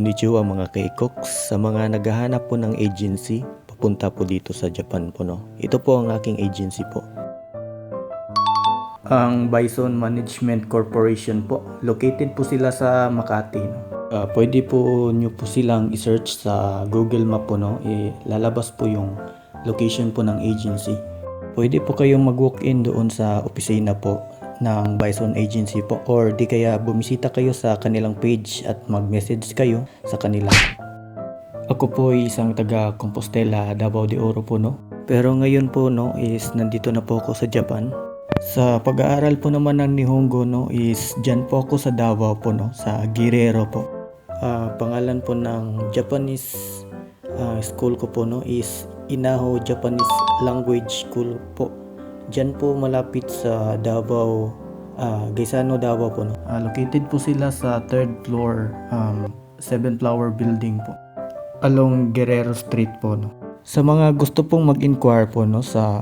Konnichiwa mga kaikoks, sa mga naghahanap po ng agency, papunta po dito sa Japan po no. Ito po ang aking agency po. Ang Bison Management Corporation po. Located po sila sa Makati. No? Ah, pwede po nyo po silang i-search sa Google Map po no. Lalabas po yung location po ng agency. Pwede po kayong mag-walk-in doon sa opisina po ng Bison Agency po or di kaya bumisita kayo sa kanilang page at mag-message kayo sa kanila. Ako po ay isang taga Compostela, Davao de Oro po no. Pero ngayon po no is nandito na po ako sa Japan. Sa pag-aaral po naman ng Nihongo no is dyan po ako sa Davao po no, sa Guerrero po. Ah, pangalan po ng Japanese ah, school ko po no is Inaho Japanese Language School po. Diyan po malapit sa Davao, ah, Gaisano, Davao po. No? Ah, located po sila sa third floor, um, seven flower building po. Along Guerrero Street po. No? Sa mga gusto pong mag-inquire po no, sa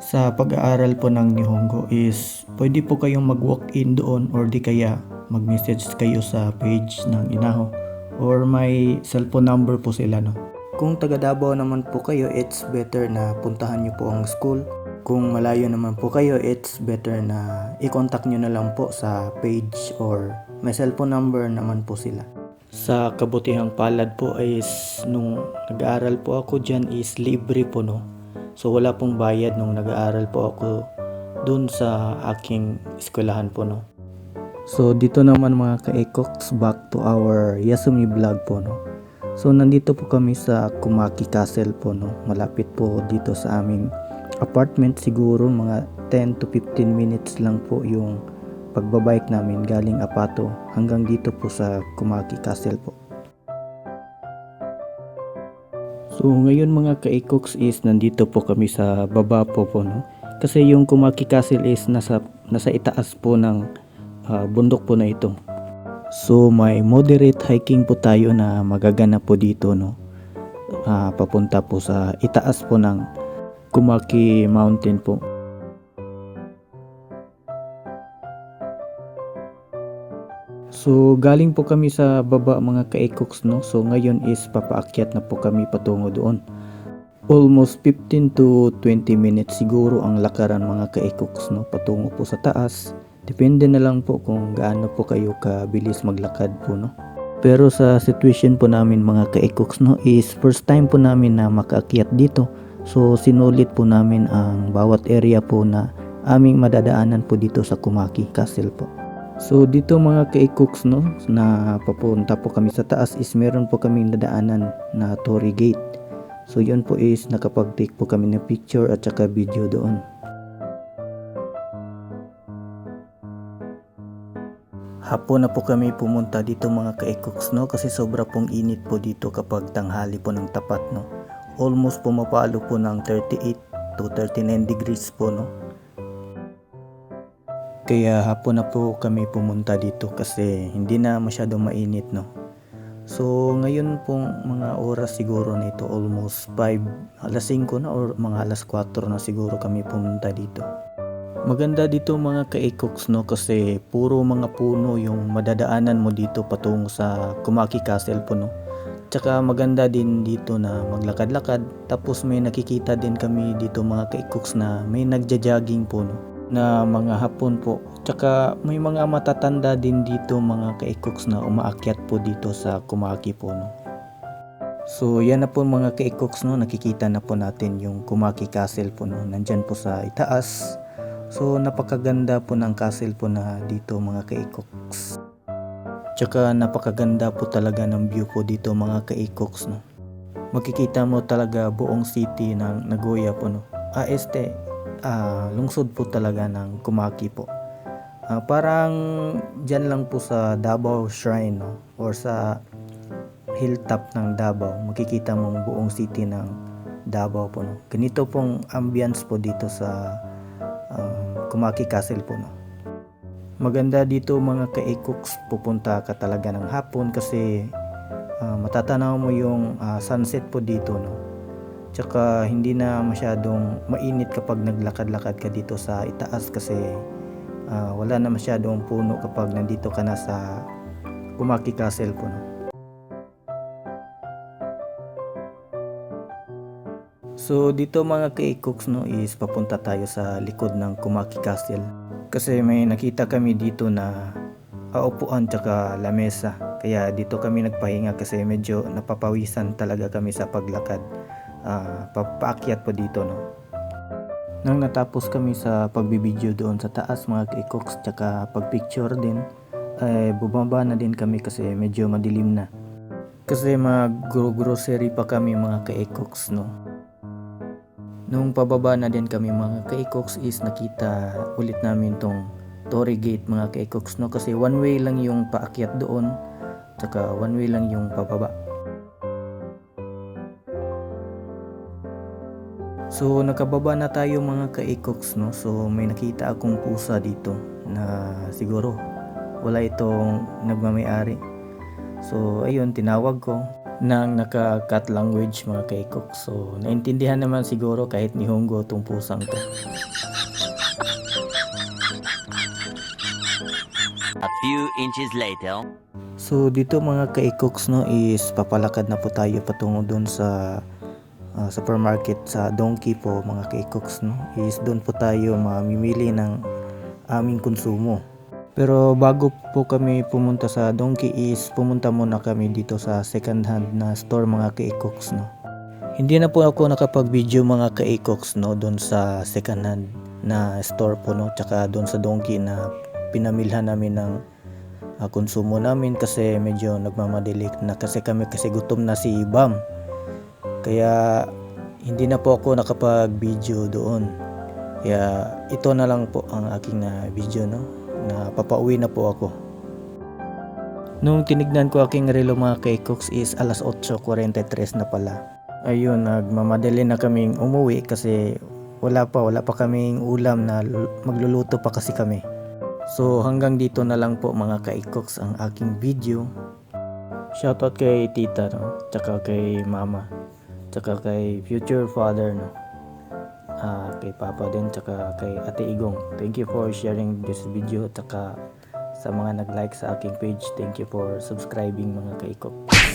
sa pag-aaral po ng Nihongo is pwede po kayong mag-walk-in doon or di kaya mag-message kayo sa page ng Inaho or may cellphone number po sila no. Kung taga Davao naman po kayo, it's better na puntahan niyo po ang school kung malayo naman po kayo, it's better na i-contact nyo na lang po sa page or may cellphone number naman po sila. Sa kabutihang palad po is nung nag-aaral po ako dyan is libre po no. So wala pong bayad nung nag-aaral po ako dun sa aking eskwelahan po no. So dito naman mga ka-ekoks back to our Yasumi vlog po no. So nandito po kami sa Kumaki Castle po no. Malapit po dito sa aming apartment siguro mga 10 to 15 minutes lang po yung pagbabike namin galing Apato hanggang dito po sa Kumaki Castle po. So ngayon mga kaikoks is nandito po kami sa baba po po no. Kasi yung Kumaki Castle is nasa nasa itaas po ng ah, bundok po na ito. So may moderate hiking po tayo na magaganap po dito no. Ah, papunta po sa itaas po ng Kumaki Mountain po. So galing po kami sa baba mga kaikoks no. So ngayon is papaakyat na po kami patungo doon. Almost 15 to 20 minutes siguro ang lakaran mga kaikoks no patungo po sa taas. Depende na lang po kung gaano po kayo kabilis maglakad po no. Pero sa situation po namin mga kaikoks no is first time po namin na makaakyat dito. So sinulit po namin ang bawat area po na aming madadaanan po dito sa Kumaki Castle po. So dito mga kaikoks no na papunta po kami sa taas is meron po kaming nadaanan na Torii Gate. So yun po is nakapag-take po kami ng picture at saka video doon. Hapon na po kami pumunta dito mga kaikoks no kasi sobra pong init po dito kapag tanghali po ng tapat no. Almost pumapalo po ng 38 to 39 degrees po no. Kaya hapon na po kami pumunta dito kasi hindi na masyadong mainit no. So ngayon pong mga oras siguro nito almost 5 alas 5 na or mga alas 4 na siguro kami pumunta dito. Maganda dito mga kaikoks no kasi puro mga puno yung madadaanan mo dito patungo sa Kumaki Castle po no. Tsaka maganda din dito na maglakad-lakad tapos may nakikita din kami dito mga kaikoks na may nagja-jogging po no na mga hapon po. Tsaka may mga matatanda din dito mga kaikoks na umaakyat po dito sa Kumaki po no. So yan na po mga kaikoks no, nakikita na po natin yung Kumaki Castle po no, nandyan po sa itaas. So napakaganda po ng castle po na dito mga kaikoks. Tsaka napakaganda po talaga ng view po dito mga kaikoks no. Makikita mo talaga buong city ng Nagoya po no. Ah este, ah, lungsod po talaga ng Kumaki po. Ah, parang dyan lang po sa Davao Shrine no? or sa hilltop ng Davao makikita mong buong city ng Davao po no. Ganito pong ambience po dito sa um, Kumaki Castle po no. Maganda dito mga ka-Cooks, pupunta ka talaga ng hapon kasi uh, matatanaw mo yung uh, sunset po dito no. Tsaka hindi na masyadong mainit kapag naglakad-lakad ka dito sa itaas kasi uh, wala na masyadong puno kapag nandito ka na sa Kumaki Castle po no. So dito mga ka-cooks no is papunta tayo sa likod ng Kumaki Castle. Kasi may nakita kami dito na aupuan tsaka lamesa. Kaya dito kami nagpahinga kasi medyo napapawisan talaga kami sa paglakad. Ah, papaakyat po dito no. Nang natapos kami sa pagbibideo doon sa taas mga ka-cooks tsaka pagpicture din, ay bumaba na din kami kasi medyo madilim na. Kasi mag-grocery pa kami mga ka-cooks no. Nung pababa na din kami mga ka-cooks is nakita ulit namin tong Tory Gate mga ka-cooks no kasi one way lang yung paakyat doon tsaka one way lang yung pababa. So nakababa na tayo mga ka-cooks no so may nakita akong pusa dito na siguro wala itong nagmamayari. So ayun tinawag ko ng naka-cut language mga ka-cooks. So naintindihan naman siguro kahit ni Hongo tong pusang to. A few inches later. So dito mga ka-cooks no is papalakad na po tayo patungo doon sa ah, supermarket sa Donkey po mga ka-cooks no. Is doon po tayo mamimili ng aming konsumo. Pero bago po kami pumunta sa Donkey is pumunta muna kami dito sa second hand na store mga ka-cooks no. Hindi na po ako nakapag-video mga ka-cooks no doon sa second hand na store po no tsaka doon sa Donkey na pinamilhan namin ng ah, konsumo namin kasi medyo nagmamadilik na kasi kami kasi gutom na si Bam. Kaya hindi na po ako nakapag-video doon. Kaya ito na lang po ang aking na video no na papauwi na po ako. Nung tinignan ko aking relo mga kay-cooks is alas 8.43 na pala. Ayun, nagmamadali na kaming umuwi kasi wala pa, wala pa kaming ulam na lu- magluluto pa kasi kami. So hanggang dito na lang po mga ka-cooks ang aking video. Shoutout kay tita no, tsaka kay mama, tsaka kay future father no. Ah, kay papa din tsaka kay ate Igong. Thank you for sharing this video tsaka sa mga nag-like sa aking page. Thank you for subscribing mga ka-cooks.